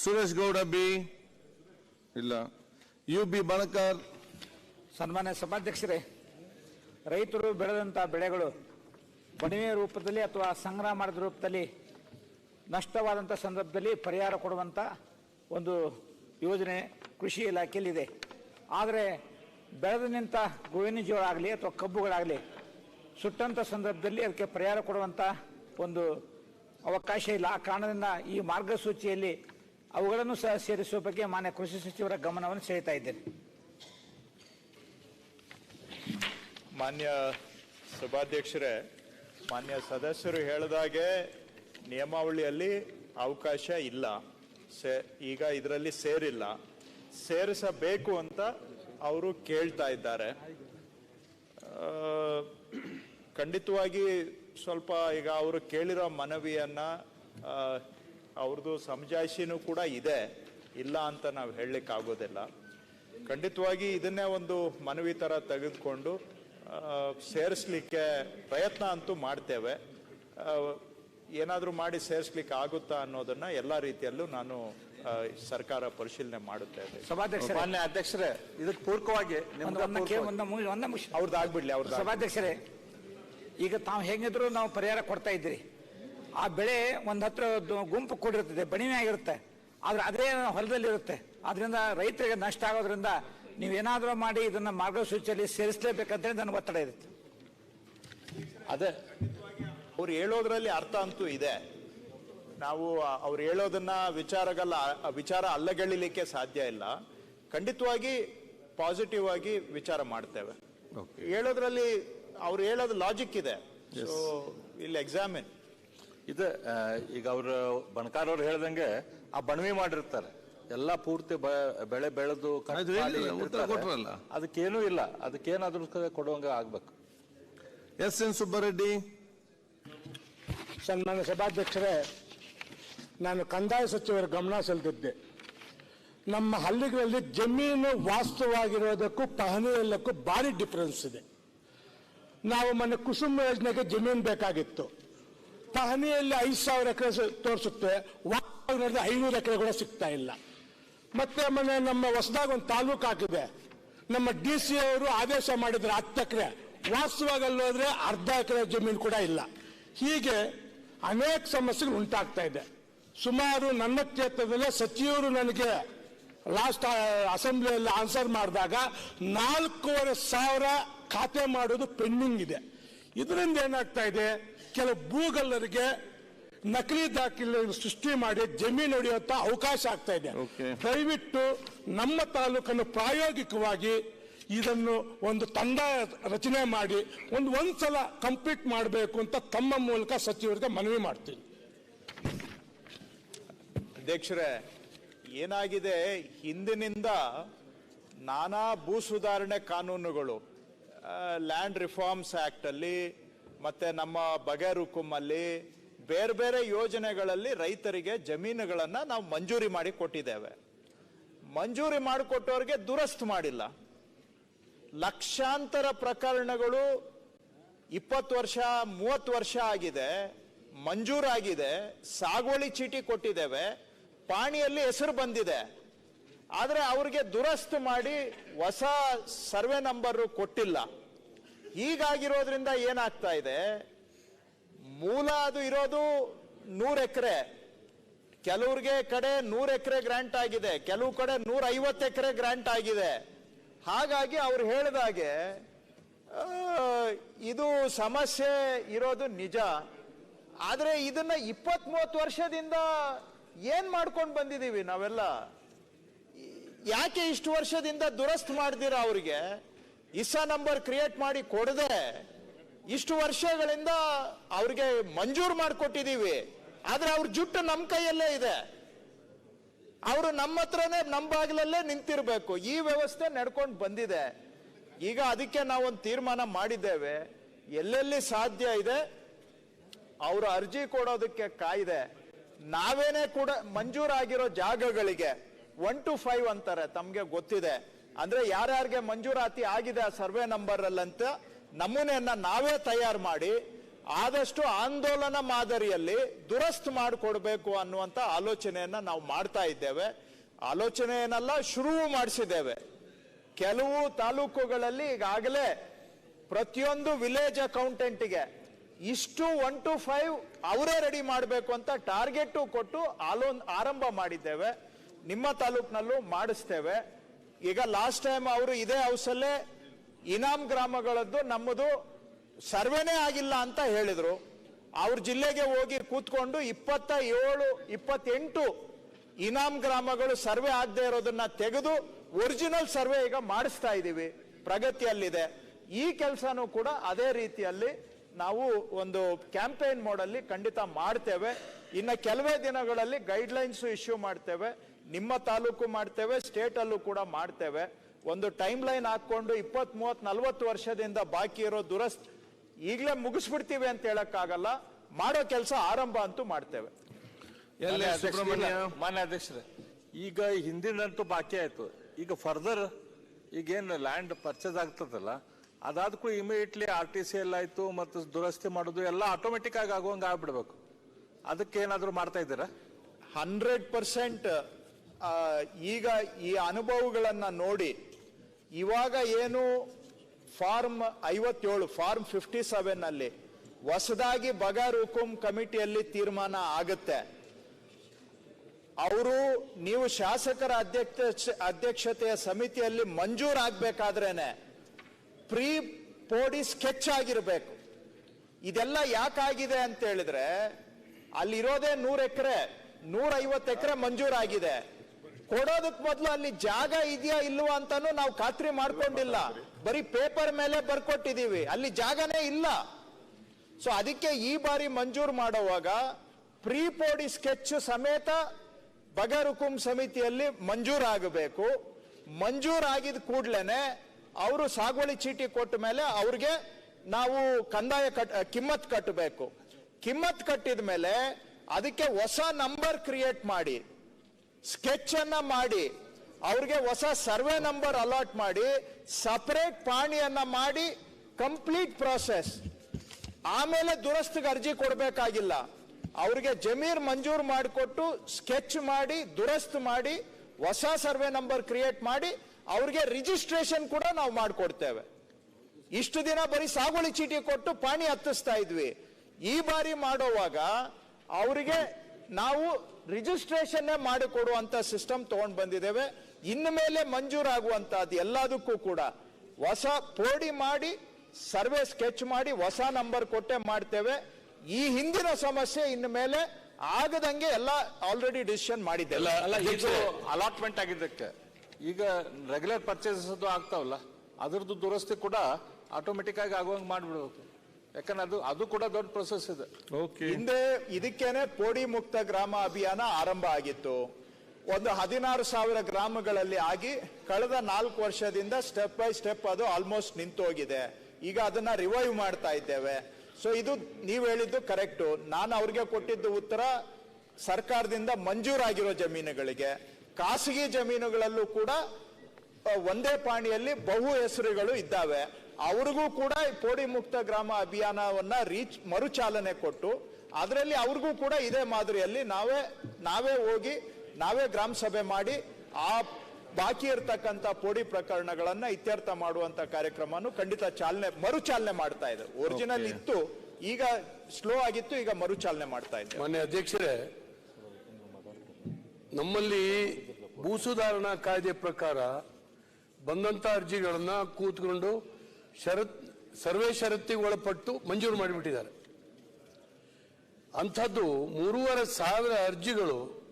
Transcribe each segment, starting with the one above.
Suresh Gowda B? ಇಲ್ಲ. U B Banakar? ಸನ್ಮಾನ್ಯ ಸಭಾಧ್ಯಕ್ಷರೇ, ರೈತರು ಬೆಳೆದಂಥ ಬೆಳೆಗಳು ಕಡಿಮೆ ರೂಪದಲ್ಲಿ ಅಥವಾ ಸಂಗ್ರಹ ಮಾಡಿದ ರೂಪದಲ್ಲಿ ನಷ್ಟವಾದಂಥ ಸಂದರ್ಭದಲ್ಲಿ ಪರಿಹಾರ ಕೊಡುವಂಥ ಒಂದು ಯೋಜನೆ ಕೃಷಿ ಇಲಾಖೆಯಲ್ಲಿದೆ. ಆದರೆ ಬೆಳೆದ ನಿಂತ ಗೋವಿನ ಜೋಳ ಆಗಲಿ ಅಥವಾ ಕಬ್ಬುಗಳಾಗಲಿ ಸುಟ್ಟಂಥ ಸಂದರ್ಭದಲ್ಲಿ ಅದಕ್ಕೆ ಪರಿಹಾರ ಕೊಡುವಂಥ ಒಂದು ಅವಕಾಶ ಇಲ್ಲ. ಆ ಕಾರಣದಿಂದ ಈ ಮಾರ್ಗಸೂಚಿಯಲ್ಲಿ ಅವುಗಳನ್ನು ಸಹ ಸೇರಿಸುವ ಬಗ್ಗೆ ಮಾನ್ಯ ಕೃಷಿ ಸಚಿವರ ಗಮನವನ್ನು ಸೆಳೆತಾ ಇದ್ದೇನೆ. ಮಾನ್ಯ ಸಭಾಧ್ಯಕ್ಷರೇ, ಮಾನ್ಯ ಸದಸ್ಯರು ಹೇಳಿದಾಗೆ ನಿಯಮಾವಳಿಯಲ್ಲಿ ಅವಕಾಶ ಇಲ್ಲ. ಸೇ, ಈಗ ಇದರಲ್ಲಿ ಸೇರಿಲ್ಲ. ಸೇರಿಸಬೇಕು ಅಂತ ಅವರು ಕೇಳ್ತಾ ಇದ್ದಾರೆ. ಖಂಡಿತವಾಗಿ ಸ್ವಲ್ಪ ಈಗ ಅವರು ಕೇಳಿರೋ ಮನವಿಯನ್ನ ಅವ್ರದ್ದು ಸಮಜಾಯಿಷಿನೂ ಕೂಡ ಇದೆ. ಇಲ್ಲ ಅಂತ ನಾವು ಹೇಳಲಿಕ್ಕಾಗೋದಿಲ್ಲ. ಖಂಡಿತವಾಗಿ ಇದನ್ನೇ ಒಂದು ಮನವಿ ಥರ ತೆಗೆದುಕೊಂಡು ಸೇರಿಸ್ಲಿಕ್ಕೆ ಪ್ರಯತ್ನ ಅಂತೂ ಮಾಡ್ತೇವೆ. ಏನಾದರೂ ಮಾಡಿ ಸೇರಿಸ್ಲಿಕ್ಕೆ ಆಗುತ್ತಾ ಅನ್ನೋದನ್ನ ಎಲ್ಲ ರೀತಿಯಲ್ಲೂ ನಾನು ಸರ್ಕಾರ ಪರಿಶೀಲನೆ ಮಾಡುತ್ತೇವೆ ಸಭಾಧ್ಯಕ್ಷರೇ. ಮಾನ್ಯ ಅಧ್ಯಕ್ಷರೇ ಇದಕ್ಕೆ ಪೂರಕವಾಗಿ ಅವ್ರದ್ದು ಆಗ್ಬಿಡ್ಲಿ ಅವ್ರದ್ದು ಸಭಾಧ್ಯಕ್ಷರೇ ಈಗ ತಾವು ಹೇಗಿದ್ರು ನಾವು ಪರಿಹಾರ ಕೊಡ್ತಾ ಇದ್ರಿ ಆ ಬೆಳೆ ಒಂದು ಹತ್ರ ದು- ಗುಂಪು ಕೂಡಿರ್ತದೆ ಬಣಿವೆ ಆಗಿರುತ್ತೆ. ಆದ್ರೆ ಅದೇ ಹೊಲದಲ್ಲಿರುತ್ತೆ. ಅದರಿಂದ ಆದ್ರಿಂದ ರೈತರಿಗೆ ನಷ್ಟ ಆಗೋದ್ರಿಂದ ನೀವೇನಾದರೂ ಮಾಡಿ ಇದನ್ನ ಮಾರ್ಗಸೂಚಿಯಲ್ಲಿ ಸೇರಿಸಲೇಬೇಕಂತೇಳಿ ನನಗೆ ಒತ್ತಡ ಇರುತ್ತೆ ಅದೇ ಅವ್ರು ಹೇಳೋದ್ರಲ್ಲಿ ಅರ್ಥ ಅಂತೂ ಇದೆ. ನಾವು ಅವ್ರು ಹೇಳೋದನ್ನ ವಿಚಾರಗಲ್ಲ ವಿಚಾರ ಅಲ್ಲಗೆಳಿಲಿಕ್ಕೆ ಸಾಧ್ಯ ಇಲ್ಲ. ಖಂಡಿತವಾಗಿ ಪಾಸಿಟಿವ್ ಆಗಿ ವಿಚಾರ ಮಾಡ್ತೇವೆ. ಹೇಳೋದ್ರಲ್ಲಿ ಅವ್ರು ಹೇಳೋದು ಲಾಜಿಕ್ ಇದೆ. ಸೊ ಇಲ್ಲಿ ಎಕ್ಸಾಮಿನ್ ಇದು ಈಗ ಅವರು ಬಣಕಾರ ಅವ್ರು ಹೇಳ್ದಂಗೆ ಆ ಬಣವಿ ಮಾಡಿರ್ತಾರೆ. ಎಲ್ಲ ಪೂರ್ತಿ ಬೆಳೆ ಬೆಳೆದು ಅದಕ್ಕೇನು ಇಲ್ಲ. ಅದಕ್ಕೇನಾದ್ರೂ ಕೊಡುವಂಗ ಆಗ್ಬೇಕು. S N Subbareddy. ಸನ್ಮಾನ್ಯ ಸಭಾಧ್ಯಕ್ಷರೇ ನಾನು ಕಂದಾಯ ಸಚಿವರ ಗಮನ ಸೆಳೆದಿದ್ದೆ. ನಮ್ಮ ಹಳ್ಳಿಗಳಲ್ಲಿ ಜಮೀನು ವಾಸ್ತವವಾಗಿರೋದಕ್ಕೂ ಪಹಣಿಯಲ್ಲಕ್ಕೂ ಭಾರಿ ಡಿಫರೆನ್ಸ್ ಇದೆ. ನಾವು ಮೊನ್ನೆ ಕುಸುಮ ಯೋಜನೆಗೆ ಜಮೀನು ಬೇಕಾಗಿತ್ತು. ಪಹಣಿಯಲ್ಲಿ ಐದು ಸಾವಿರ ಎಕರೆ ತೋರಿಸುತ್ತೆ ನೋಡಿದ್ರೆ ಐನೂರು ಎಕರೆ ಕೂಡ ಸಿಗ್ತಾ ಇಲ್ಲ. ಮತ್ತೆ ಮೊನ್ನೆ ನಮ್ಮ ಹೊಸದಾಗ ಒಂದು ತಾಲೂಕು ಹಾಕಿದೆ. ನಮ್ಮ ಡಿ ಸಿ ಅವರು ಆದೇಶ ಮಾಡಿದ್ರೆ ಹತ್ತು ಎಕರೆ. ವಾಸ್ತವಾಗಲ್ಲಿ ಅಲ್ಲೋದ್ರೆ ಅರ್ಧ ಎಕರೆ ಜಮೀನು ಕೂಡ ಇಲ್ಲ. ಹೀಗೆ ಅನೇಕ ಸಮಸ್ಯೆಗಳು ಉಂಟಾಗ್ತಾ ಇದೆ. ಸುಮಾರು ನನ್ನ ಕ್ಷೇತ್ರದಲ್ಲೇ ಸಚಿವರು ನನಗೆ ಲಾಸ್ಟ್ ಅಸೆಂಬ್ಲಿಯಲ್ಲಿ ಆನ್ಸರ್ ಮಾಡಿದಾಗ ನಾಲ್ಕೂವರೆ ಸಾವಿರ ಖಾತೆ ಮಾಡೋದು ಪೆಂಡಿಂಗ್ ಇದೆ. ಇದರಿಂದ ಏನಾಗ್ತಾ ಇದೆ? ಕೆಲವು ಭೂಗಲ್ಲರಿಗೆ ನಕಲಿ ದಾಖಲೆ ಸೃಷ್ಟಿ ಮಾಡಿ ಜಮೀನು ಹೊಡೆಯುವಂತ ಅವಕಾಶ ಆಗ್ತಾ ಇದೆ. ದಯವಿಟ್ಟು ನಮ್ಮ ತಾಲೂಕನ್ನು ಪ್ರಾಯೋಗಿಕವಾಗಿ ಇದನ್ನು ಒಂದು ತಂಡ ರಚನೆ ಮಾಡಿ ಒಂದು ಒಂದ್ಸಲ ಕಂಪ್ಲೀಟ್ ಮಾಡಬೇಕು ಅಂತ ತಮ್ಮ ಮೂಲಕ ಸಚಿವರಿಗೆ ಮನವಿ ಮಾಡ್ತೀನಿ. ಅಧ್ಯಕ್ಷರೇ ಏನಾಗಿದೆ? ಹಿಂದಿನಿಂದ ನಾನಾ ಭೂ ಸುಧಾರಣೆ ಕಾನೂನುಗಳು ಲ್ಯಾಂಡ್ ರಿಫಾರ್ಮ್ಸ್ ಆಕ್ಟ್ ಅಲ್ಲಿ ಮತ್ತೆ ನಮ್ಮ ಬಗೆರುಕುಮಲ್ಲಿ ಬೇರೆ ಬೇರೆ ಯೋಜನೆಗಳಲ್ಲಿ ರೈತರಿಗೆ ಜಮೀನುಗಳನ್ನು ನಾವು ಮಂಜೂರಿ ಮಾಡಿ ಕೊಟ್ಟಿದ್ದೇವೆ. ಮಂಜೂರಿ ಮಾಡಿಕೊಟ್ಟವ್ರಿಗೆ ದುರಸ್ತು ಮಾಡಿಲ್ಲ. ಲಕ್ಷಾಂತರ ಪ್ರಕರಣಗಳು ಇಪ್ಪತ್ತು ವರ್ಷ, ಮೂವತ್ತು ವರ್ಷ ಆಗಿದೆ, ಮಂಜೂರಾಗಿದೆ, ಸಾಗುವಳಿ ಚೀಟಿ ಕೊಟ್ಟಿದ್ದೇವೆ, ಪಾಣಿಯಲ್ಲಿ ಹೆಸರು ಬಂದಿದೆ. ಆದರೆ ಅವ್ರಿಗೆ ದುರಸ್ತು ಮಾಡಿ ಹೊಸ ಸರ್ವೆ ನಂಬರ್ ಕೊಟ್ಟಿಲ್ಲ. ಹೀಗಾಗಿರೋದ್ರಿಂದ ಏನಾಗ್ತಾ ಇದೆ? ಮೂಲ ಅದು ಇರೋದು ನೂರು ಎಕರೆ. ಕೆಲವ್ರಿಗೆ ಕಡೆ ನೂರು ಎಕರೆ ಗ್ರಾಂಟ್ ಆಗಿದೆ, ಕೆಲವು ಕಡೆ ನೂರ ಐವತ್ತು ಎಕರೆ ಗ್ರಾಂಟ್ ಆಗಿದೆ. ಹಾಗಾಗಿ ಅವ್ರು ಹೇಳಿದಾಗೆ ಇದು ಸಮಸ್ಯೆ ಇರೋದು ನಿಜ. ಆದರೆ ಇದನ್ನ ಇಪ್ಪತ್ ಮೂವತ್ತು ವರ್ಷದಿಂದ ಏನ್ ಮಾಡ್ಕೊಂಡು ಬಂದಿದೀವಿ ನಾವೆಲ್ಲ? ಯಾಕೆ ಇಷ್ಟು ವರ್ಷದಿಂದ ದುರಸ್ತ್ ಮಾಡ್ದಿರ ಅವ್ರಿಗೆ? ಇಸ್ಸಾ ನಂಬರ್ ಕ್ರಿಯೇಟ್ ಮಾಡಿ ಕೊಡದೆ ಇಷ್ಟು ವರ್ಷಗಳಿಂದ ಅವ್ರಿಗೆ ಮಂಜೂರು ಮಾಡಿಕೊಟ್ಟಿದೀವಿ. ಆದ್ರೆ ಅವ್ರ ಜುಟ್ಟು ನಮ್ಮ ಕೈಯಲ್ಲೇ ಇದೆ. ಅವರು ನಮ್ಮ ಹತ್ರನೇ ನಮ್ಮ ಬಾಗಿಲಲ್ಲೇ ನಿಂತಿರ್ಬೇಕು. ಈ ವ್ಯವಸ್ಥೆ ನಡ್ಕೊಂಡು ಬಂದಿದೆ. ಈಗ ಅದಕ್ಕೆ ನಾವೊಂದು ತೀರ್ಮಾನ ಮಾಡಿದ್ದೇವೆ. ಎಲ್ಲೆಲ್ಲಿ ಸಾಧ್ಯ ಇದೆ, ಅವರು ಅರ್ಜಿ ಕೊಡೋದಕ್ಕೆ ಕಾಯ್ದೆ. ನಾವೇನೇ ಕೂಡ ಮಂಜೂರಾಗಿರೋ ಜಾಗಗಳಿಗೆ ಒನ್ ಟು ಫೈವ್ ಅಂತಾರೆ, ತಮಗೆ ಗೊತ್ತಿದೆ. ಅಂದ್ರೆ ಯಾರ್ಯಾರಿಗೆ ಮಂಜೂರಾತಿ ಆಗಿದೆ ಆ ಸರ್ವೆ ನಂಬರ್ ಅಲ್ಲಂತ ನಮೂನೆಯನ್ನ ನಾವೇ ತಯಾರು ಮಾಡಿ ಆದಷ್ಟು ಆಂದೋಲನ ಮಾದರಿಯಲ್ಲಿ ದುರಸ್ತ್ ಮಾಡಿಕೊಡ್ಬೇಕು ಅನ್ನುವಂತ ಆಲೋಚನೆಯನ್ನ ನಾವು ಮಾಡ್ತಾ ಇದ್ದೇವೆ. ಆಲೋಚನೆಯನ್ನೆಲ್ಲ ಶುರು ಮಾಡಿಸಿದ್ದೇವೆ. ಕೆಲವು ತಾಲೂಕುಗಳಲ್ಲಿ ಈಗಾಗಲೇ ಪ್ರತಿಯೊಂದು ವಿಲೇಜ್ ಅಕೌಂಟೆಂಟ್ಗೆ ಇಷ್ಟು ಒನ್ ಟು ಫೈವ್ ಅವರೇ ರೆಡಿ ಮಾಡಬೇಕು ಅಂತ ಟಾರ್ಗೆಟ್ ಕೊಟ್ಟು ಆಲೋ, ಆರಂಭ ಮಾಡಿದ್ದೇವೆ. ನಿಮ್ಮ ತಾಲೂಕಿನಲ್ಲೂ ಮಾಡಿಸ್ತೇವೆ. ಈಗ ಲಾಸ್ಟ್ ಟೈಮ್ ಅವರು ಇದೇ ಹೌಸಲ್ಲೇ ಇನಾಮ್ ಗ್ರಾಮಗಳದ್ದು ನಮ್ಮದು ಸರ್ವೆನೇ ಆಗಿಲ್ಲ ಅಂತ ಹೇಳಿದ್ರು. ಅವ್ರ ಜಿಲ್ಲೆಗೆ ಹೋಗಿ ಕೂತ್ಕೊಂಡು ಇಪ್ಪತ್ತ ಏಳು, ಇಪ್ಪತ್ತೆಂಟು ಇನಾಮ್ ಗ್ರಾಮಗಳು ಸರ್ವೆ ಆಗದೆ ಇರೋದನ್ನ ತೆಗೆದು ಒರಿಜಿನಲ್ ಸರ್ವೆ ಈಗ ಮಾಡಿಸ್ತಾ ಇದ್ದೀವಿ ಪ್ರಗತಿಯಲ್ಲಿದೆ. ಈ ಕೆಲಸನೂ ಕೂಡ ಅದೇ ರೀತಿಯಲ್ಲಿ ನಾವು ಒಂದು ಕ್ಯಾಂಪೇನ್ ಮೋಡಲ್ಲಿ ಖಂಡಿತ ಮಾಡ್ತೇವೆ. ಇನ್ನು ಕೆಲವೇ ದಿನಗಳಲ್ಲಿ ಗೈಡ್ಲೈನ್ಸು ಇಶ್ಯೂ ಮಾಡ್ತೇವೆ. ನಿಮ್ಮ ತಾಲೂಕು ಮಾಡ್ತೇವೆ ಸ್ಟೇಟ್ ಅಲ್ಲೂ ಕೂಡ ಮಾಡ್ತೇವೆ. ಒಂದು ಟೈಮ್ ಲೈನ್ ಹಾಕೊಂಡು ಇಪ್ಪತ್ ಮೂವತ್ ನಲ್ವತ್ತು ವರ್ಷದಿಂದ ಬಾಕಿ ಇರೋ ದುರಸ್ತಿ ಈಗಲೇ ಮುಗಿಸ್ಬಿಡ್ತೀವಿ ಅಂತ ಹೇಳಕ್ಕಾಗಲ್ಲ. ಮಾಡೋ ಕೆಲಸ ಆರಂಭ ಅಂತೂ ಮಾಡ್ತೇವೆ. ಮಾನ್ಯ ಅಧ್ಯಕ್ಷರೇ ಈಗ ಹಿಂದಿನಂತೂ ಬಾಕಿ ಆಯ್ತು. ಈಗ ಫರ್ದರ್ ಈಗೇನು ಲ್ಯಾಂಡ್ ಪರ್ಚೇಸ್ ಆಗ್ತದಲ್ಲ ಅದಾದ ಕೂಡ ಇಮಿಡಿಯೇಟ್ಲಿ ಆರ್ ಟಿ ಸಿ ಎಲ್ಲ ಆಯ್ತು ಮತ್ತು ದುರಸ್ತಿ ಮಾಡೋದು ಎಲ್ಲ ಆಟೋಮೆಟಿಕ್ ಆಗಿ ಆಗುವಂಗೆ ಆಗ್ಬಿಡ್ಬೇಕು. ಅದಕ್ಕೆ ಏನಾದರೂ ಮಾಡ್ತಾ ಇದ್ದೀರಾ? ಹಂಡ್ರೆಡ್ ಪರ್ಸೆಂಟ್ ಈಗ ಈ ಅನುಭವಗಳನ್ನು ನೋಡಿ, ಇವಾಗ ಏನು ಫಾರ್ಮ್ ಐವತ್ತೇಳು, ಫಾರ್ಮ್ ಫಿಫ್ಟಿ ಸೆವೆನ್ ಅಲ್ಲಿ ಹೊಸದಾಗಿ ಬಗಾರ್ ಹುಕುಂ ಕಮಿಟಿಯಲ್ಲಿ ತೀರ್ಮಾನ ಆಗುತ್ತೆ. ಅವರು ನೀವು ಶಾಸಕರ ಅಧ್ಯಕ್ಷ, ಅಧ್ಯಕ್ಷತೆಯ ಸಮಿತಿಯಲ್ಲಿ ಮಂಜೂರಾಗಬೇಕಾದ್ರೇನೆ ಪ್ರೀ ಪೋಡಿ ಸ್ಕೆಚ್ ಆಗಿರಬೇಕು. ಇದೆಲ್ಲ ಯಾಕಾಗಿದೆ ಅಂತ ಹೇಳಿದ್ರೆ, ಅಲ್ಲಿರೋದೇ ನೂರು ಎಕರೆ, ನೂರೈವತ್ತು ಎಕರೆ ಮಂಜೂರಾಗಿದೆ. ಕೊಡೋದಕ್ ಮೊದಲು ಅಲ್ಲಿ ಜಾಗ ಇದೆಯಾ ಇಲ್ವಾ ಅಂತಾನು ನಾವು ಖಾತ್ರಿ ಮಾಡ್ಕೊಂಡಿಲ್ಲ. ಬರೀ ಪೇಪರ್ ಮೇಲೆ ಬರ್ಕೊಟ್ಟಿದೀವಿ. ಅಲ್ಲಿ ಜಾಗನೇ ಇಲ್ಲ. ಸೊ ಅದಕ್ಕೆ ಈ ಬಾರಿ ಮಂಜೂರು ಮಾಡುವಾಗ ಪ್ರೀ ಪೋಡಿ ಸ್ಕೆಚ್ ಸಮೇತ ಬಗರ್ ಹುಕುಂ ಸಮಿತಿಯಲ್ಲಿ ಮಂಜೂರಾಗಬೇಕು. ಮಂಜೂರಾಗಿದ ಕೂಡ್ಲೇನೆ ಅವರು ಸಾಗುವಳಿ ಚೀಟಿ ಕೊಟ್ಟ ಮೇಲೆ ಅವ್ರಿಗೆ ನಾವು ಕಂದಾಯ ಕಟ್ ಕಿಮ್ಮತ್ ಕಟ್ಟಬೇಕು ಕಿಮ್ಮತ್ ಕಟ್ಟಿದ ಮೇಲೆ ಅದಕ್ಕೆ ಹೊಸ ನಂಬರ್ ಕ್ರಿಯೇಟ್ ಮಾಡಿ. ಸ್ಕೆಚ್ ಅನ್ನ ಮಾಡಿ, ಅವ್ರಿಗೆ ಹೊಸ ಸರ್ವೆ ನಂಬರ್ ಅಲಾಟ್ ಮಾಡಿ, ಸಪರೇಟ್ ಪಾಣಿಯನ್ನ ಮಾಡಿ, ಕಂಪ್ಲೀಟ್ ಪ್ರೋಸೆಸ್. ಆಮೇಲೆ ದುರಸ್ತಿಗೆ ಅರ್ಜಿ ಕೊಡಬೇಕಾಗಿಲ್ಲ. ಅವ್ರಿಗೆ ಜಮೀರ್ ಮಂಜೂರು ಮಾಡಿಕೊಟ್ಟು ಸ್ಕೆಚ್ ಮಾಡಿ, ದುರಸ್ತು ಮಾಡಿ, ಹೊಸ ಸರ್ವೆ ನಂಬರ್ ಕ್ರಿಯೇಟ್ ಮಾಡಿ, ಅವ್ರಿಗೆ ರಿಜಿಸ್ಟ್ರೇಷನ್ ಕೂಡ ನಾವು ಮಾಡಿಕೊಡ್ತೇವೆ. ಇಷ್ಟು ದಿನ ಬರೀ ಸಾಗುವಳಿ ಚೀಟಿ ಕೊಟ್ಟು ಪಾಣಿ ಹತ್ತಿಸ್ತಾ ಇದ್ವಿ. ಈ ಬಾರಿ ಮಾಡೋವಾಗ ಅವರಿಗೆ ನಾವು ರಿಜಿಸ್ಟ್ರೇಷನ್ ಮಾಡಿಕೊಡುವಂತ ಸಿಸ್ಟಮ್ ತಗೊಂಡ್ ಬಂದಿದ್ದೇವೆ. ಇನ್ನು ಮೇಲೆ ಮಂಜೂರಾಗುವಂತಹದ್ದು ಎಲ್ಲದಕ್ಕೂ ಕೂಡ. ಹೊಸ ಪೋಡಿ ಮಾಡಿ ಸರ್ವೆ ಸ್ಕೆಚ್ ಮಾಡಿ ಹೊಸ ನಂಬರ್ ಕೊಟ್ಟೆ ಮಾಡ್ತೇವೆ. ಈ ಹಿಂದಿನ ಸಮಸ್ಯೆ ಇನ್ನು ಮೇಲೆ ಆಗದಂಗೆ ಎಲ್ಲ ಆಲ್ರೆಡಿ ಡಿಸಿಷನ್ ಮಾಡಿದ್ದೆಲ್ಲ ಅಲ್ಲ ಅಲಾಟ್ಮೆಂಟ್ ಆಗಿದ್ದಕ್ಕೆ. ಈಗ ರೆಗ್ಯುಲರ್ ಪರ್ಚೇಸಸ್ ಆಗ್ತಾವಲ್ಲ ಅದರದ್ದು ದುರಸ್ತಿ ಕೂಡ ಆಟೋಮೆಟಿಕ್ ಆಗಿ ಆಗುವಂಗೆ ಮಾಡ್ಬಿಡ್ಬೇಕು. ಯಾಕಂದ್ರೆ ಅದು ಅದು ಕೂಡ ದೊಡ್ಡ ಪ್ರೊಸೆಸ್ ಇದೆ. ಹಿಂದೆ ಇದಕ್ಕೇನೆ ಪೋಡಿ ಮುಕ್ತ ಗ್ರಾಮ ಅಭಿಯಾನ ಆರಂಭ ಆಗಿತ್ತು. ಒಂದು ಹದಿನಾರು ಸಾವಿರ ಗ್ರಾಮಗಳಲ್ಲಿ ಆಗಿ ಕಳೆದ ನಾಲ್ಕು ವರ್ಷದಿಂದ ಸ್ಟೆಪ್ ಬೈ ಸ್ಟೆಪ್ ಅದು ಆಲ್ಮೋಸ್ಟ್ ನಿಂತೋಗಿದೆ. ಈಗ ಅದನ್ನ ರಿವೈವ್ ಮಾಡ್ತಾ ಇದ್ದೇವೆ. ಸೊ ಇದು ನೀವು ಹೇಳಿದ್ದು ಕರೆಕ್ಟು ನಾನು ಅವ್ರಿಗೆ ಕೊಟ್ಟಿದ್ದು ಉತ್ತರ ಸರ್ಕಾರದಿಂದ ಮಂಜೂರಾಗಿರೋ ಜಮೀನುಗಳಿಗೆ. ಖಾಸಗಿ ಜಮೀನುಗಳಲ್ಲೂ ಕೂಡ ಒಂದೇ ಪಾಣಿಯಲ್ಲಿ ಬಹು ಹೆಸರುಗಳು ಇದ್ದಾವೆ. ಅವ್ರಿಗೂ ಕೂಡ ಈ ಪೋಡಿ ಮುಕ್ತ ಗ್ರಾಮ ಅಭಿಯಾನವನ್ನ ರೀಚ್ ಮರುಚಾಲನೆ ಕೊಟ್ಟು ಅದರಲ್ಲಿ ಅವ್ರಿಗೂ ಕೂಡ ಇದೇ ಮಾದರಿಯಲ್ಲಿ ನಾವೇ ನಾವೇ ಹೋಗಿ ನಾವೇ ಗ್ರಾಮ ಸಭೆ ಮಾಡಿ ಆ ಬಾಕಿ ಇರ್ತಕ್ಕಂಥ ಪೋಡಿ ಪ್ರಕರಣಗಳನ್ನ ಇತ್ಯರ್ಥ ಮಾಡುವಂತ ಕಾರ್ಯಕ್ರಮನು ಖಂಡಿತ ಚಾಲನೆ ಮರುಚಾಲನೆ ಮಾಡ್ತಾ ಇದೆ. ಒರಿಜಿನಲ್ ಇತ್ತು ಈಗ ಸ್ಲೋ ಆಗಿತ್ತು ಈಗ ಮರುಚಾಲನೆ ಮಾಡ್ತಾ ಇದೆ ಮೊನ್ನೆ ಅಧ್ಯಕ್ಷರೇ ನಮ್ಮಲ್ಲಿ ಭೂ ಸುಧಾರಣಾ ಕಾಯ್ದೆ ಪ್ರಕಾರ ಬಂದಂತ ಅರ್ಜಿಗಳನ್ನು ಕೂತ್ಕೊಂಡು ಷರತ್ ಸರ್ವೆ ಷರತ್ತಿಗೆ ಒಳಪಟ್ಟು ಮಂಜೂರು ಮಾಡಿಬಿಟ್ಟಿದ್ದಾರೆ. ಅಂಥದ್ದು ಮೂರುವರೆ ಸಾವಿರ ಅರ್ಜಿಗಳು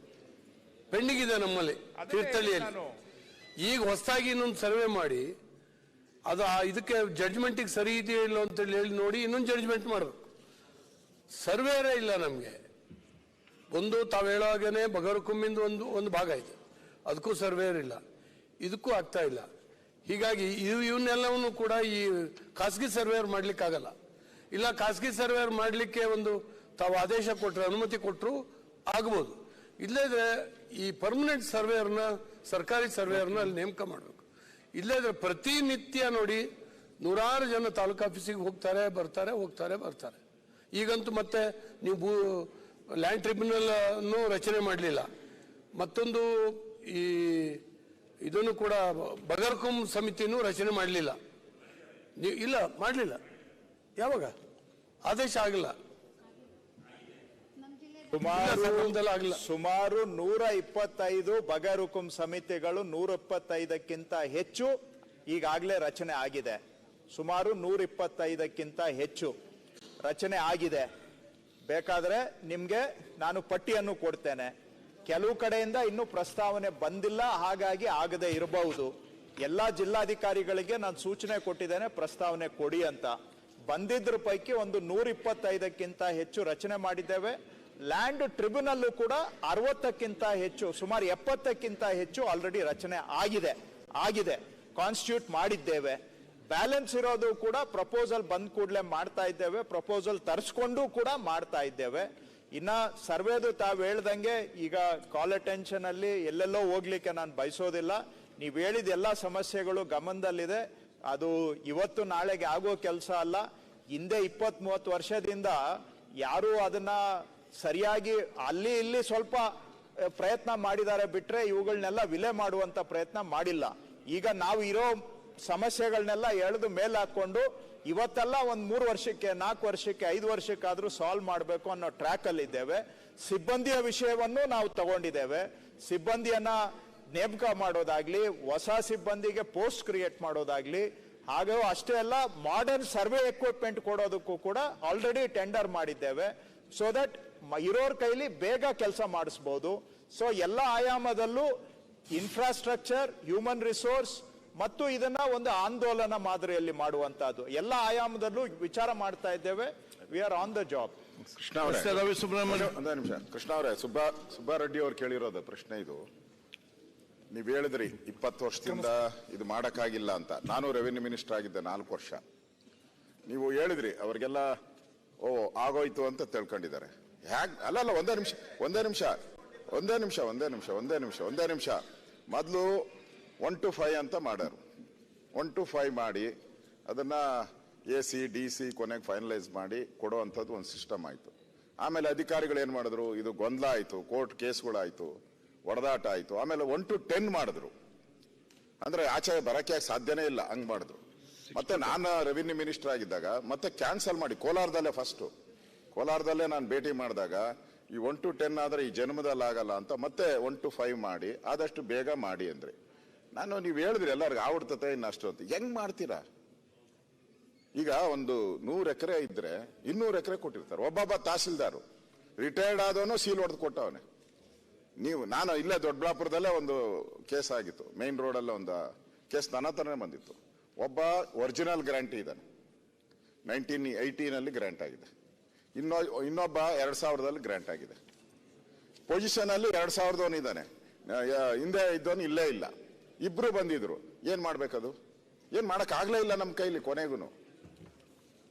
ಪೆಂಡಿಂಗ್ ಇದೆ ನಮ್ಮಲ್ಲಿ ತೀರ್ಥಳ್ಳಿಯಲ್ಲಿ ತೀರ್ಥಹಳ್ಳಿಯಲ್ಲಿ. ಈಗ ಹೊಸದಾಗಿ ಇನ್ನೊಂದು ಸರ್ವೆ ಮಾಡಿ ಅದು ಆ ಇದಕ್ಕೆ ಜಡ್ಜ್ಮೆಂಟಿಗೆ ಸರಿ ಇದೆಯೋ ಇಲ್ಲೋ ಅಂತೇಳಿ ಹೇಳಿ ನೋಡಿ ಇನ್ನೊಂದು ಜಡ್ಜ್ಮೆಂಟ್ ಮಾಡಬೇಕು. ಸರ್ವೇರೇ ಇಲ್ಲ ನಮಗೆ. ಒಂದು ತಾವು ಹೇಳೋ ಹಾಗೇನೆ ಬಗರುಕುಮ್ಮಿಂದ ಒಂದು ಒಂದು ಭಾಗ ಇದೆ. ಅದಕ್ಕೂ ಸರ್ವೇರ್ ಇಲ್ಲ. ಇದಕ್ಕೂ ಆಗ್ತಾ ಇಲ್ಲ. ಹೀಗಾಗಿ ಇವ್ ಇವನ್ನೆಲ್ಲವನ್ನು ಕೂಡ ಈ ಖಾಸಗಿ ಸರ್ವೇರ್ ಮಾಡ್ಲಿಕ್ಕಾಗಲ್ಲ. ಇಲ್ಲ, ಖಾಸಗಿ ಸರ್ವೇರ್ ಮಾಡಲಿಕ್ಕೆ ಒಂದು ತಾವು ಆದೇಶ ಕೊಟ್ಟರೆ ಅನುಮತಿ ಕೊಟ್ಟರು ಆಗ್ಬೋದು. ಇಲ್ಲದ್ರೆ ಈ ಪರ್ಮನೆಂಟ್ ಸರ್ವೇಯರ್ನ, ಸರ್ಕಾರಿ ಸರ್ವೇಯರ್ನ ಅಲ್ಲಿ ನೇಮಕ ಮಾಡಬೇಕು. ಇಲ್ಲದ್ರೆ ಪ್ರತಿನಿತ್ಯ ನೋಡಿ ನೂರಾರು ಜನ ತಾಲೂಕು ಆಫೀಸಿಗೆ ಹೋಗ್ತಾರೆ, ಬರ್ತಾರೆ ಹೋಗ್ತಾರೆ, ಬರ್ತಾರೆ. ಈಗಂತೂ ಮತ್ತೆ ನೀವು ಭೂ, ಲ್ಯಾಂಡ್ ಟ್ರಿಬ್ಯುನಲ್ ಅನ್ನು ರಚನೆ ಮಾಡಲಿಲ್ಲ. ಮತ್ತೊಂದು ಈ ಇದನ್ನು ಕೂಡ ಬಗರ್ಕುಂ ಸಮಿತಿನೂ ರಚನೆ ಮಾಡಲಿಲ್ಲ. ನೀವು ಇಲ್ಲ ಮಾಡಲಿಲ್ಲ. ಯಾವಾಗ? ಆದೇಶ ಆಗಿಲ್ಲ. ಸುಮಾರು. ಸುಮಾರು ನೂರ ಇಪ್ಪತ್ತೈದು ಬಗರುಕುಂ ಸಮಿತಿಗಳು ನೂರ ಇಪ್ಪತ್ತೈದಕ್ಕಿಂತ ಹೆಚ್ಚು ಈಗಾಗಲೇ ರಚನೆ ಆಗಿದೆ. ಸುಮಾರು ನೂರ ಇಪ್ಪತ್ತೈದಕ್ಕಿಂತ ಹೆಚ್ಚು ರಚನೆ ಆಗಿದೆ. ಬೇಕಾದರೆ ನಿಮಗೆ ನಾನು ಪಟ್ಟಿಯನ್ನು ಕೊಡ್ತೇನೆ. ಕೆಲವು ಕಡೆಯಿಂದ ಇನ್ನೂ ಪ್ರಸ್ತಾವನೆ ಬಂದಿಲ್ಲ, ಹಾಗಾಗಿ ಆಗದೆ ಇರಬಹುದು. ಎಲ್ಲ ಜಿಲ್ಲಾಧಿಕಾರಿಗಳಿಗೆ ನಾನು ಸೂಚನೆ ಕೊಟ್ಟಿದ್ದೇನೆ, ಪ್ರಸ್ತಾವನೆ ಕೊಡಿ ಅಂತ. ಬಂದಿದ್ರ ಪೈಕಿ ಒಂದು ನೂರ ಇಪ್ಪತ್ತೈದಕ್ಕಿಂತ ಹೆಚ್ಚು ರಚನೆ ಮಾಡಿದ್ದೇವೆ. ಲ್ಯಾಂಡ್ ಟ್ರಿಬ್ಯುನಲ್ ಕೂಡ ಅರವತ್ತಕ್ಕಿಂತ ಹೆಚ್ಚು, ಸುಮಾರು ಎಪ್ಪತ್ತಕ್ಕಿಂತ ಹೆಚ್ಚು ಆಲ್ರೆಡಿ ರಚನೆ ಆಗಿದೆ ಆಗಿದೆ ಕಾನ್ಸ್ಟಿಟ್ಯೂಟ್ ಮಾಡಿದ್ದೇವೆ. ಬ್ಯಾಲೆನ್ಸ್ ಇರೋದು ಕೂಡ ಪ್ರಪೋಸಲ್ ಬಂದ ಕೂಡಲೇ ಮಾಡ್ತಾ ಇದ್ದೇವೆ ಪ್ರಪೋಸಲ್ ತರಿಸ್ಕೊಂಡು ಕೂಡ ಮಾಡ್ತಾ ಇದ್ದೇವೆ. ಇನ್ನ ಸರ್ವೇದು ತಾವು ಹೇಳ್ದಂಗೆ ಈಗ ಕಾಲ್ ಅಟೆನ್ಷನ್ ಅಲ್ಲಿ ಎಲ್ಲೆಲ್ಲೋ ಹೋಗ್ಲಿಕ್ಕೆ ನಾನು ಬಯಸೋದಿಲ್ಲ. ನೀವು ಹೇಳಿದ ಎಲ್ಲ ಸಮಸ್ಯೆಗಳು ಗಮನದಲ್ಲಿದೆ. ಅದು ಇವತ್ತು ನಾಳೆಗೆ ಆಗೋ ಕೆಲಸ ಅಲ್ಲ. ಹಿಂದೆ ಇಪ್ಪತ್ತ್ ಮೂವತ್ತು ವರ್ಷದಿಂದ ಯಾರು ಅದನ್ನ ಸರಿಯಾಗಿ ಅಲ್ಲಿ ಇಲ್ಲಿ ಸ್ವಲ್ಪ ಪ್ರಯತ್ನ ಮಾಡಿದ್ದಾರೆ ಬಿಟ್ರೆ ಇವುಗಳನ್ನೆಲ್ಲ ವಿಲೆ ಮಾಡುವಂತ ಪ್ರಯತ್ನ ಮಾಡಿಲ್ಲ. ಈಗ ನಾವು ಇರೋ ಸಮಸ್ಯೆಗಳನ್ನೆಲ್ಲ ಎಳೆದು ಮೇಲೆ ಹಾಕೊಂಡು ಇವತ್ತೆಲ್ಲ ಒಂದು ಮೂರು ವರ್ಷಕ್ಕೆ, ನಾಲ್ಕು ವರ್ಷಕ್ಕೆ, ಐದು ವರ್ಷಕ್ಕಾದರೂ ಸಾಲ್ವ್ ಮಾಡಬೇಕು ಅನ್ನೋ ಟ್ರ್ಯಾಕ್ ಅಲ್ಲಿ ಇದ್ದೇವೆ. ಸಿಬ್ಬಂದಿಯ ವಿಷಯವನ್ನು ನಾವು ತಗೊಂಡಿದ್ದೇವೆ. ಸಿಬ್ಬಂದಿಯನ್ನ ನೇಮಕ ಮಾಡೋದಾಗ್ಲಿ, ಹೊಸ ಸಿಬ್ಬಂದಿಗೆ ಪೋಸ್ಟ್ ಕ್ರಿಯೇಟ್ ಮಾಡೋದಾಗ್ಲಿ, ಹಾಗೂ ಅಷ್ಟೇ ಅಲ್ಲ ಮಾಡರ್ನ್ ಸರ್ವೆ ಎಕ್ವಿಪ್ಮೆಂಟ್ ಕೊಡೋದಕ್ಕೂ ಕೂಡ ಆಲ್ರೆಡಿ ಟೆಂಡರ್ ಮಾಡಿದ್ದೇವೆ. ಸೊ ದಟ್ ಇರೋರ್ ಕೈಲಿ ಬೇಗ ಕೆಲಸ ಮಾಡಿಸ್ಬೋದು. ಸೊ ಎಲ್ಲ ಆಯಾಮದಲ್ಲೂ ಇನ್ಫ್ರಾಸ್ಟ್ರಕ್ಚರ್ ಹ್ಯೂಮನ್ ರಿಸೋರ್ಸ್ ಮತ್ತು ಇದನ್ನ ಒಂದು ಆಂದೋಲನ ಮಾದರಿಯಲ್ಲಿ ಮಾಡುವಂತಹದ್ದು. ಎಲ್ಲ ಆಯಾಮದಲ್ಲೂ ವಿಚಾರ ಮಾಡ್ತಾ ಇದ್ದೇವೆ. We are on the job Krishna ಅವರೇ. ರವಿ ಸುಬ್ರಹ್ಮಣ್ಯ ಒಂದೇ ನಿಮಿಷ. ಕೃಷ್ಣ ಅವರೇ ಸುಬ್ಬಾ ಸುಬ್ಬಾರೆಡ್ಡಿ ಅವ್ರು ಕೇಳಿರೋದು ಪ್ರಶ್ನೆ ಇದು. ನೀವು ಹೇಳಿದ್ರಿ ಇಪ್ಪತ್ತು ವರ್ಷದಿಂದ ಇದು ಮಾಡಕ್ಕಾಗಿಲ್ಲ ಅಂತ. ನಾನು ರೆವಿನ್ಯೂ ಮಿನಿಸ್ಟರ್ ಆಗಿದ್ದೆ ನಾಲ್ಕು ವರ್ಷ. ನೀವು ಹೇಳಿದ್ರಿ ಅವ್ರಿಗೆಲ್ಲ ಓ ಆಗೋಯ್ತು ಅಂತ ತಿಳ್ಕೊಂಡಿದ್ದಾರೆ. ಹ್ಯಾಗ್ ಅಲ್ಲಲ್ಲ ಒಂದೇ ನಿಮಿಷ ಒಂದೇ ನಿಮಿಷ ಒಂದೇ ನಿಮಿಷ ಒಂದೇ ನಿಮಿಷ ಒಂದೇ ನಿಮಿಷ ಒಂದೇ ನಿಮಿಷ. ಮೊದಲು ಒನ್ ಟು ಫೈವ್ ಅಂತ ಮಾಡೋರು. ಒನ್ ಟು ಫೈವ್ ಮಾಡಿ, ಅದನ್ನು ಎ ಸಿ ಡಿ ಸಿ ಕೊನೆಗೆ ಫೈನಲೈಸ್ ಮಾಡಿ ಕೊಡುವಂಥದ್ದು ಒಂದು ಸಿಸ್ಟಮ್ ಆಯಿತು. ಆಮೇಲೆ ಅಧಿಕಾರಿಗಳು ಏನು ಮಾಡಿದ್ರು? ಇದು ಗೊಂದಲ ಆಯಿತು, ಕೋರ್ಟ್ ಕೇಸ್ಗಳಾಯಿತು, ಒಡೆದಾಟ ಆಯಿತು. ಆಮೇಲೆ ಒನ್ ಟು ಟೆನ್ ಮಾಡಿದ್ರು. ಅಂದರೆ ಆಚೆ ಬರಕ್ಕೆ ಸಾಧ್ಯನೇ ಇಲ್ಲ, ಹಂಗೆ ಮಾಡಿದ್ರು. ಮತ್ತೆ ನಾನು ರೆವಿನ್ಯೂ ಮಿನಿಸ್ಟರ್ ಆಗಿದ್ದಾಗ, ಮತ್ತೆ ಕ್ಯಾನ್ಸಲ್ ಮಾಡಿ, ಕೋಲಾರದಲ್ಲೇ ಫಸ್ಟು ಕೋಲಾರದಲ್ಲೇ ನಾನು ಭೇಟಿ ಮಾಡಿದಾಗ, ಈ ಒನ್ ಟು ಟೆನ್ ಆದರೆ ಈ ಜನ್ಮದಲ್ಲಿ ಆಗಲ್ಲ ಅಂತ ಮತ್ತೆ ಒನ್ ಟು ಫೈವ್ ಮಾಡಿ, ಆದಷ್ಟು ಬೇಗ ಮಾಡಿ ಅಂದ್ರೆ. ನಾನು ನೀವು ಹೇಳಿದ್ರಿ ಎಲ್ಲರಿಗೂ ಆವಡ್ತತೆ ಇನ್ನಷ್ಟು ಅಂತ. ಹೆಂಗ್ ಮಾಡ್ತೀರಾ? ಈಗ ಒಂದು ನೂರು ಎಕರೆ ಇದ್ರೆ ಇನ್ನೂರು ಎಕರೆ ಕೊಟ್ಟಿರ್ತಾರೆ. ಒಬ್ಬೊಬ್ಬ ತಹಸೀಲ್ದಾರು. ರಿಟೈರ್ಡ್ ಆದವನು ಸೀಲ್ ಹೊಡೆದು ಕೊಟ್ಟವನೆ. ನೀವು, ನಾನು ಇಲ್ಲೇ ದೊಡ್ಡಬಳ್ಳಾಪುರದಲ್ಲೇ ಒಂದು ಕೇಸ್ ಆಗಿತ್ತು. ಮೇನ್ ರೋಡಲ್ಲೇ ಒಂದು ಕೇಸ್ ನನ್ನ ಹತ್ರನೇ ಬಂದಿತ್ತು. ಒಬ್ಬ ಒರಿಜಿನಲ್ ಗ್ರಾಂಟಿ ಇದ್ದಾನೆ. ನೈನ್ಟೀನ್ ಏಯ್ಟೀನಲ್ಲಿ ಗ್ರಾಂಟ್ ಆಗಿದೆ. ಇನ್ನೊ, ಇನ್ನೊಬ್ಬ ಎರಡು ಸಾವಿರದಲ್ಲಿ ಗ್ರ್ಯಾಂಟ್ ಆಗಿದೆ. ಪೊಸಿಷನಲ್ಲಿ ಎರಡು ಎರಡ್ ಸಾವಿರದವನು ಇದ್ದಾನೆ ಹಿಂದೆ ಇದ್ದವನು ಇಲ್ಲೇ ಇಲ್ಲ. ಇಬ್ರು ಬಂದಿದ್ರು. ಏನ್ ಮಾಡ್ಬೇಕದು? ಏನ್ ಮಾಡಕ್ ಆಗ್ಲೇ ಇಲ್ಲ ನಮ್ಮ ಕೈಲಿ ಕೊನೆಗೂ.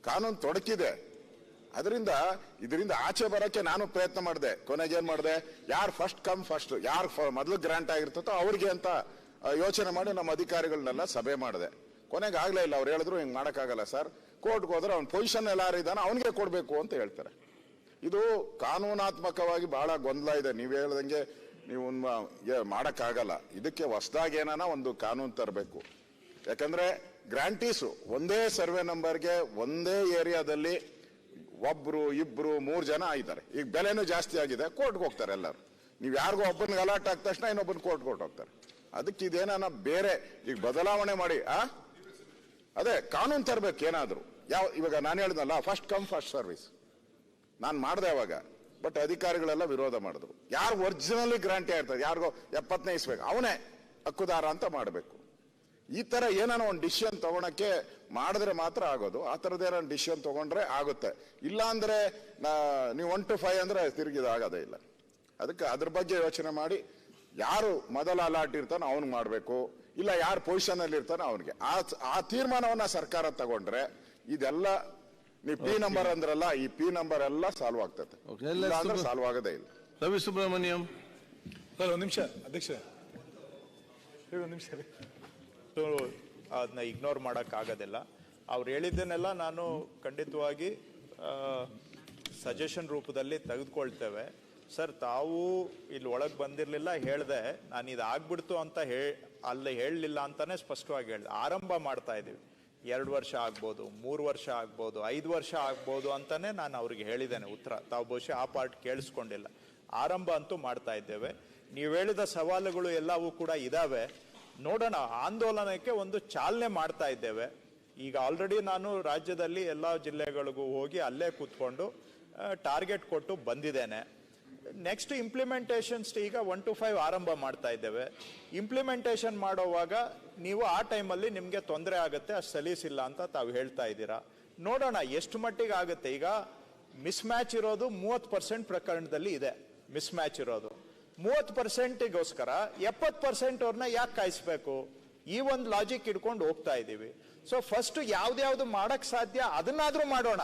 ಕಾನೂನು ತೊಡಕಿದೆ. ಅದರಿಂದ, ಇದರಿಂದ ಆಚೆ ಬರಕ್ಕೆ ನಾನು ಪ್ರಯತ್ನ ಮಾಡಿದೆ. ಕೊನೆಗೆ ಏನ್ ಮಾಡಿದೆ? ಯಾರು ಫಸ್ಟ್ ಕಮ್ ಫಸ್ಟ್ ಯಾರು ಮೊದಲು ಗ್ರಾಂಟ್ ಆಗಿರ್ತೋ ಅವ್ರಿಗೆ ಅಂತ ಯೋಚನೆ ಮಾಡಿ ನಮ್ಮ ಅಧಿಕಾರಿಗಳನ್ನೆಲ್ಲ ಸಭೆ ಮಾಡಿದೆ. ಕೊನೆಗೆ ಆಗ್ಲೇ ಇಲ್ಲ. ಅವ್ರು ಹೇಳಿದ್ರು, ಹಿಂಗೆ ಮಾಡೋಕ್ಕಾಗಲ್ಲ ಸರ್ ಕೋರ್ಟ್ಗೆ ಹೋದ್ರೆ ಅವ್ನ ಪೊಸಿಷನ್ ಎಲ್ಲಾರಿದ್ದಾನೆ ಅವನಿಗೆ ಕೊಡಬೇಕು ಅಂತ ಹೇಳ್ತಾರೆ. ಇದು ಕಾನೂನಾತ್ಮಕವಾಗಿ ಬಹಳ ಗೊಂದಲ ಇದೆ. ನೀವು ಹೇಳ್ದಂಗೆ ನೀವು ಮಾಡೋಕ್ಕಾಗಲ್ಲ. ಇದಕ್ಕೆ ಹೊಸದಾಗಿ ಏನಾನ ಒಂದು ಕಾನೂನು ತರಬೇಕು. ಯಾಕಂದ್ರೆ ಗ್ರಾಂಟೀಸು ಒಂದೇ ಸರ್ವೆ ನಂಬರ್ಗೆ ಒಂದೇ ಏರಿಯಾದಲ್ಲಿ ಒಬ್ಬರು ಇಬ್ಬರು ಮೂರು ಜನ ಆಗಿದ್ದಾರೆ ಈಗ ಬೆಲೆನೂ ಜಾಸ್ತಿ ಆಗಿದೆ, ಕೋರ್ಟ್ಗೆ ಹೋಗ್ತಾರೆ ಎಲ್ಲರೂ. ನೀವು ಯಾರಿಗೂ ಒಬ್ಬನಿಗೆ ಅಲರ್ಟ್ ಆದ ತಕ್ಷಣ ಇನ್ನೊಬ್ಬನ ಕೋರ್ಟ್ ಕೋರ್ಟ್ ಹೋಗ್ತಾರೆ ಅದಕ್ಕೆ ಇದೇನಾನ ಬೇರೆ, ಈಗ ಬದಲಾವಣೆ ಮಾಡಿ, ಆ? ಅದೇ, ಕಾನೂನು ತರಬೇಕು ಏನಾದರೂ. ಯಾವ ಇವಾಗ ನಾನು ಹೇಳಿದ್ನಲ್ಲ ಫಸ್ಟ್ ಕಮ್ ಫಸ್ಟ್ ಸರ್ವಿಸ್ ನಾನು ಮಾಡಿದೆ ಅವಾಗ. ಬಟ್ ಅಧಿಕಾರಿಗಳೆಲ್ಲ ವಿರೋಧ ಮಾಡಿದ್ರು. ಯಾರು ಒರಿಜಿನಲಿ ಗ್ರಾಂಟಿ ಇರ್ತದೆ, ಯಾರಿಗೋ ಎಪ್ಪತ್ತನೇ ಇಸ್ಬೇಕು ಅವನೇ ಹಕ್ಕುದಾರ ಅಂತ ಮಾಡಬೇಕು. ಈ ತರ ಏನಾನ ಒಂದು ಡಿಸಿಷನ್ ತಗೊಳಕ್ಕೆ ಮಾಡಿದ್ರೆ ಮಾತ್ರ ಆಗೋದು, ಆ ಥರದ್ದು ಡಿಸಿಷನ್ ತಗೊಂಡ್ರೆ ಆಗುತ್ತೆ. ಇಲ್ಲ ಅಂದ್ರೆ ನೀವು ಒನ್ ಟು ಫೈವ್ ಅಂದ್ರೆ ತಿರುಗಿದ ಆಗೋದೇ ಇಲ್ಲ. ಅದಕ್ಕೆ ಅದ್ರ ಬಗ್ಗೆ ಯೋಚನೆ ಮಾಡಿ, ಯಾರು ಮೊದಲ ಅಲಾಟ್ ಇರ್ತಾನೋ ಅವ್ನು ಮಾಡಬೇಕು, ಇಲ್ಲ ಯಾರು ಪೊಸಿಷನ್ ಅಲ್ಲಿ ಇರ್ತಾನೋ ಅವನಿಗೆ. ಆ ಆ ತೀರ್ಮಾನವನ್ನು ಸರ್ಕಾರ ತಗೊಂಡ್ರೆ, ಇದೆಲ್ಲ ನೀವು ಪಿ ನಂಬರ್ ಅಂದ್ರಲ್ಲ ಈ ಪಿ ನಂಬರ್ ಎಲ್ಲ ಸಾಲ್ವ್ ಆಗ್ತದೆ. Okay, ಅಂದ್ರೆ ಸಾಲ್ವ್ ಆಗೋದೇ ಇಲ್ಲ. ರವಿ ಸುಬ್ರಹ್ಮಣ್ಯಂ. ಸರ್ ಒಂದು ನಿಮಿಷ ಅಧ್ಯಕ್ಷ ಒಂದು ನಿಮಿಷ ಅದನ್ನ ಇಗ್ನೋರ್ ಮಾಡಕ್ ಆಗೋದಿಲ್ಲ. ಅವ್ರು ಹೇಳಿದ್ದನ್ನೆಲ್ಲ ನಾನು ಖಂಡಿತವಾಗಿ ಆ, ಸಜೆಷನ್ ರೂಪದಲ್ಲಿ ತೆಗೆದುಕೊಳ್ತೇವೆ. ಸರ್ ತಾವು ಇಲ್ಲಿ ಒಳಗೆ ಬಂದಿರಲಿಲ್ಲ ಹೇಳ್ದೆ. ನಾನು ಇದು ಆಗ್ಬಿಡ್ತು ಅಂತ ಹೇ ಅಲ್ಲಿ ಹೇಳಲಿಲ್ಲ ಅಂತಾನೆ ಸ್ಪಷ್ಟವಾಗಿ ಹೇಳ್ದೆ. ಆರಂಭ ಮಾಡ್ತಾ ಇದ್ದೀವಿ ಎರಡು ವರ್ಷ ಆಗ್ಬೋದು, ಮೂರು ವರ್ಷ ಆಗ್ಬೋದು, ಐದು ವರ್ಷ ಆಗ್ಬೋದು ಅಂತಲೇ ನಾನು ಅವ್ರಿಗೆ ಹೇಳಿದ್ದೇನೆ ಉತ್ತರ. ತಾವು ಬಹುಶಃ ಆ ಪಾರ್ಟ್ ಕೇಳಿಸ್ಕೊಂಡಿಲ್ಲ. ಆರಂಭ ಅಂತೂ ಮಾಡ್ತಾ ಇದ್ದೇವೆ. ನೀವು ಹೇಳಿದ ಸವಾಲುಗಳು ಎಲ್ಲವೂ ಕೂಡ ಇದ್ದಾವೆ ನೋಡೋಣ, ಆಂದೋಲನಕ್ಕೆ ಒಂದು ಚಾಲನೆ ಮಾಡ್ತಾ ಇದ್ದೇವೆ. ಈಗ ಆಲ್ರೆಡಿ ನಾನು ರಾಜ್ಯದಲ್ಲಿ ಎಲ್ಲ ಜಿಲ್ಲೆಗಳಿಗೂ ಹೋಗಿ ಅಲ್ಲೇ ಕೂತ್ಕೊಂಡು ಟಾರ್ಗೆಟ್ ಕೊಟ್ಟು ಬಂದಿದ್ದೇನೆ. ನೆಕ್ಸ್ಟ್ ಇಂಪ್ಲಿಮೆಂಟೇಷನ್ಸ್ ಈಗ ಒನ್ ಟು ಫೈವ್ ಆರಂಭ ಮಾಡ್ತಾ ಇದ್ದೇವೆ. ಇಂಪ್ಲಿಮೆಂಟೇಷನ್ ಮಾಡೋವಾಗ ನೀವು ಆ ಟೈಮಲ್ಲಿ ನಿಮಗೆ ತೊಂದರೆ ಆಗುತ್ತೆ, ಅಷ್ಟು ಸಲೀಸಿಲ್ಲ ಅಂತ ತಾವು ಹೇಳ್ತಾ ಇದ್ದೀರಾ. ನೋಡೋಣ ಎಷ್ಟು ಮಟ್ಟಿಗೆ ಆಗುತ್ತೆ. ಈಗ ಮಿಸ್ ಮ್ಯಾಚ್ ಇರೋದು ಮೂವತ್ತು ಪರ್ಸೆಂಟ್ ಪ್ರಕರಣದಲ್ಲಿ ಇದೆ ಮಿಸ್ ಮ್ಯಾಚ್ ಇರೋದು. ಮೂವತ್ತು ಪರ್ಸೆಂಟಿಗೋಸ್ಕರ ಎಪ್ಪತ್ತು ಪರ್ಸೆಂಟ್ ಅವ್ರನ್ನ ಯಾಕೆ ಕಾಯಿಸ್ಬೇಕು? ಈ ಒಂದು ಲಾಜಿಕ್ ಇಟ್ಕೊಂಡು ಹೋಗ್ತಾ ಇದ್ದೀವಿ. ಸೊ ಫಸ್ಟ್ ಯಾವ್ದ್ಯಾವ್ದು ಮಾಡಕ್ ಸಾಧ್ಯ, ಅದನ್ನಾದ್ರೂ ಮಾಡೋಣ.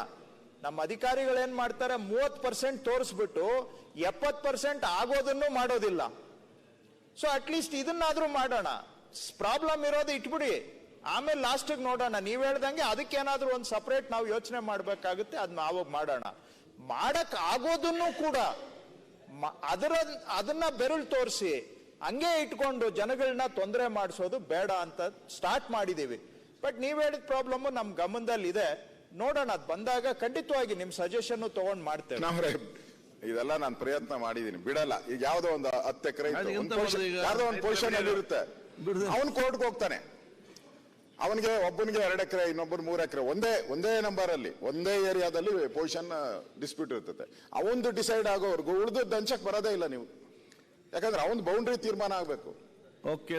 ನಮ್ಮ ಅಧಿಕಾರಿಗಳು ಏನ್ ಮಾಡ್ತಾರೆ? ಮೂವತ್ತು ಪರ್ಸೆಂಟ್ ತೋರಿಸ್ಬಿಟ್ಟು ಎಪ್ಪತ್ತು ಪರ್ಸೆಂಟ್ ಆಗೋದನ್ನು ಮಾಡೋದಿಲ್ಲ. ಸೊ ಅಟ್ಲೀಸ್ಟ್ ಇದನ್ನಾದ್ರೂ ಮಾಡೋಣ. ಪ್ರಾಬ್ಲಮ್ ಇರೋದು ಇಟ್ಬಿಡಿ. ಆಮೇಲೆ ಲಾಸ್ಟಿಗೆ ನೋಡೋಣ. ನೀವ್ ಹೇಳ್ದಂಗೆ ಅದಕ್ಕೇನಾದ್ರೂ ಒಂದು ಸಪರೇಟ್ ನಾವು ಯೋಚನೆ ಮಾಡ್ಬೇಕಾಗುತ್ತೆ. ಅದ್ ನಾವು ಮಾಡೋಣ. ಮಾಡಕ್ ಆಗೋದನ್ನು ಕೂಡ ಅದರ, ಅದನ್ನ ಬೆರಳು ತೋರಿಸಿ, ಹಂಗೆ ಇಟ್ಕೊಂಡು ಜನಗಳನ್ನ ತೊಂದರೆ ಮಾಡಿಸೋದು ಬೇಡ ಅಂತ ಸ್ಟಾರ್ಟ್ ಮಾಡಿದೀವಿ. ಬಟ್ ನೀವ್ ಹೇಳಿದ ಪ್ರಾಬ್ಲಮ್ ನಮ್ ಗಮನದಲ್ಲಿ ಇದೆ ನೋಡೋಣ ಅದು ಬಂದಾಗ ಖಂಡಿತವಾಗಿ ನಿಮ್ಮ ಸಜೆಷನ್ ತಗೊಂಡ್ ಮಾಡ್ತೇವೆ. ನಾವ್ರೆ ಇದೆಲ್ಲ ನಾನು ಪ್ರಯತ್ನ ಮಾಡಿದೀನಿ ಬಿಡಲ್ಲ. ಈಗ ಯಾವ್ದೋ ಒಂದು ಹತ್ತು ಎಕರೆ ಅದು ಎಂತ ಮಾಡೋದು ಈಗ? ಯಾವ್ದೋ ಒಂದು ಪೊಸಿಷನ್ ಅಲ್ಲಿ ಇರುತ್ತೆ. ಅವನು ಅವನ್ ಕೋರ್ಟ್ಗೆ ಹೋಗ್ತಾನೆ. ಅವನಿಗೆ ಒಬ್ಬನಿಗೆ ಎರಡು ಎಕರೆ ಇನ್ನೊಬ್ಬರು ಮೂರು ಎಕರೆ ಒಂದೇ ಒಂದೇ ನಂಬರ್ ಅಲ್ಲಿ ಒಂದೇ ಏರಿಯಾದಲ್ಲಿ ಪೊಸಿಷನ್ ಡಿಸ್ಪ್ಯೂಟ್ ಇರ್ತದೆ. ಅವಂದು ಡಿಸೈಡ್ ಆಗೋವರೆಗೂ ಉಳಿದು ದಂಚಕ್ಕೆ ಬರೋದೇ ಇಲ್ಲ ನೀವು. ಯಾಕಂದ್ರೆ ಅವನ್ ಬೌಂಡ್ರಿ ತೀರ್ಮಾನ ಆಗ್ಬೇಕು. ಓಕೆ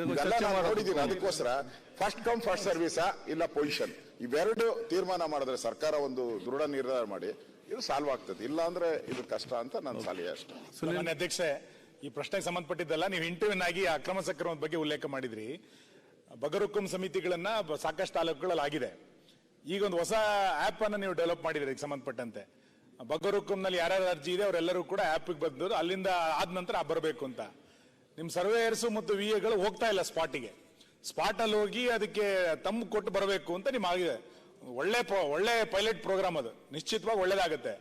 ನೋಡಿದ್ದೀನಿ. ಅದಕ್ಕೋಸ್ಕರ ಫಸ್ಟ್ ಕಮ್ ಫಸ್ಟ್ ಸರ್ವಿಸಾ ಇಲ್ಲ ಪೊಸಿಷನ್ ಇವೆರಡು ತೀರ್ಮಾನ ಮಾಡಿದ್ರೆ ಸರ್ಕಾರ ಒಂದು ದೃಢ ನಿರ್ಧಾರ ಮಾಡಿ ಇದು ಸಾಲ್ವ್ ಆಗ್ತದೆ. ಇಲ್ಲ ಅಂದ್ರೆ ಇದು ಕಷ್ಟ ಅಂತ ನನ್ನ ಸಲಹೆ ಅಷ್ಟೇ. ಅಧ್ಯಕ್ಷೆ ಈ ಪ್ರಶ್ನೆಗೆ ಸಂಬಂಧಪಟ್ಟಿದ್ದಲ್ಲ ನೀವು ಇಂಟರ್ವ್ಯೂನ್ ಆಗಿ ಅಕ್ರಮ ಸಕ್ರಮದ ಬಗ್ಗೆ ಉಲ್ಲೇಖ ಮಾಡಿದ್ರಿ. ಬಗರುಕುಂ ಸಮಿತಿಗಳನ್ನ ಸಾಕಷ್ಟು ತಾಲೂಕುಗಳಲ್ಲಿ ಆಗಿದೆ. ಈಗ ಒಂದು ಹೊಸ ಆಪ್ ಅನ್ನ ನೀವು ಡೆವಲಪ್ ಮಾಡಿದ್ರಿ ಇದಕ್ಕೆ ಸಂಬಂಧಪಟ್ಟಂತೆ. ಬಗರುಕುಂನಲ್ಲಿ ಯಾರ್ಯಾರು ಅರ್ಜಿ ಇದೆ ಅವರೆಲ್ಲರೂ ಕೂಡ ಆಪ್ ಬಂದರು ಅಲ್ಲಿಂದ ಆದ ನಂತರ ಬರಬೇಕು ಅಂತ. ನಿಮ್ ಸರ್ವೇಯರ್ಸು ಮತ್ತು ವಿ ಎಗಳು ಹೋಗ್ತಾ ಇಲ್ಲ ಸ್ಪಾಟಿಗೆ. ಸ್ಪಾಟಲ್ಲಿ ಹೋಗಿ ಅದಕ್ಕೆ ತಮ್ಮ ಕೊಟ್ಟು ಬರಬೇಕು ಅಂತ ನಿಮ್ಮ ಆಗಿದೆ ಒಳ್ಳೆ ಒಳ್ಳೆ ಪೈಲಟ್ ಪ್ರೋಗ್ರಾಮ್ ಅದು. ನಿಶ್ಚಿತವಾಗಿ ಒಳ್ಳೇದಾಗುತ್ತೆ.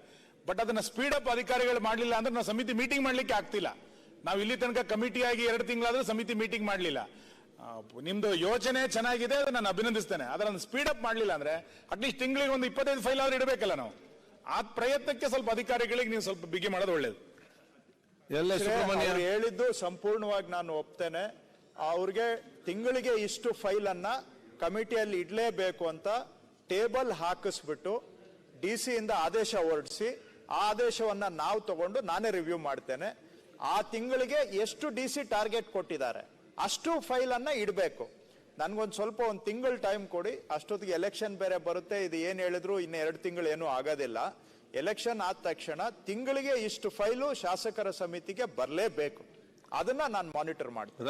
ಬಟ್ ಅದನ್ನ ಸ್ಪೀಡ್ ಅಪ್ ಅಧಿಕಾರಿಗಳು ಮಾಡಲಿಲ್ಲ ಅಂದ್ರೆ ನಾವು ಸಮಿತಿ ಮೀಟಿಂಗ್ ಮಾಡಲಿಕ್ಕೆ ಆಗ್ತಿಲ್ಲ. ನಾವು ಇಲ್ಲಿ ತನಕ ಕಮಿಟಿಯಾಗಿ ಎರಡು ತಿಂಗಳಾದ್ರೂ ಸಮಿತಿ ಮೀಟಿಂಗ್ ಮಾಡಲಿಲ್ಲ. ನಿಮ್ದು ಯೋಚನೆ ಚೆನ್ನಾಗಿದೆ ಅದು ನಾನು ಅಭಿನಂದಿಸ್ತೇನೆ. ಅದನ್ನ ಸ್ಪೀಡ್ ಅಪ್ ಮಾಡಲಿಲ್ಲ ಅಂದ್ರೆ ಅಟ್ಲೀಸ್ಟ್ ತಿಂಗಳಿಗೆ ಒಂದು ಇಪ್ಪತ್ತೈದು ಫೈಲ್ ಆದ್ರೂ ಇಡಬೇಕಲ್ಲ ನಾವು. ಆ ಪ್ರಯತ್ನಕ್ಕೆ ಸ್ವಲ್ಪ ಅಧಿಕಾರಿಗಳಿಗೆ ನೀವು ಸ್ವಲ್ಪ ಬಿಗಿ ಮಾಡೋದು ಒಳ್ಳೇದು. ಎಲ್ಲ ಸುಬ್ರಹ್ಮಣ್ಯ ಅವ್ರು ಹೇಳಿದ್ದು ಸಂಪೂರ್ಣವಾಗಿ ನಾನು ಒಪ್ತೇನೆ. ಅವ್ರಿಗೆ ತಿಂಗಳಿಗೆ ಇಷ್ಟು ಫೈಲ್ ಅನ್ನ ಕಮಿಟಿಯಲ್ಲಿ ಇಡಲೇಬೇಕು ಅಂತ ಟೇಬಲ್ ಹಾಕಿಸ್ಬಿಟ್ಟು ಡಿ ಸಿ ಇಂದ ಆದೇಶ ಹೊರಡಿಸಿ ಆ ಆದೇಶವನ್ನ ನಾವು ತಗೊಂಡು ನಾನೇ ರಿವ್ಯೂ ಮಾಡ್ತೇನೆ. ಆ ತಿಂಗಳಿಗೆ ಎಷ್ಟು ಡಿ ಸಿ ಟಾರ್ಗೆಟ್ ಕೊಟ್ಟಿದ್ದಾರೆ ಅಷ್ಟು ಫೈಲ್ ಅನ್ನ ಇಡಬೇಕು. ನನಗೊಂದು ಸ್ವಲ್ಪ ಒಂದು ತಿಂಗಳು ಟೈಮ್ ಕೊಡಿ ಅಷ್ಟೊತ್ತಿಗೆ ಎಲೆಕ್ಷನ್ ಬೇರೆ ಬರುತ್ತೆ ಇದು ಏನು ಹೇಳಿದ್ರು ಇನ್ನು ಎರಡು ತಿಂಗಳು ಏನೂ ಆಗೋದಿಲ್ಲ. ಎಲೆಕ್ಷನ್ ಆದ ತಕ್ಷಣ ತಿಂಗಳಿಗೆ ಇಷ್ಟು ಫೈಲು ಶಾಸಕರ ಸಮಿತಿಗೆ ಬರಲೇಬೇಕು. ಅದನ್ನ ನಾನು ಮಾನಿಟರ್ ಮಾಡ್ತೀನಿ.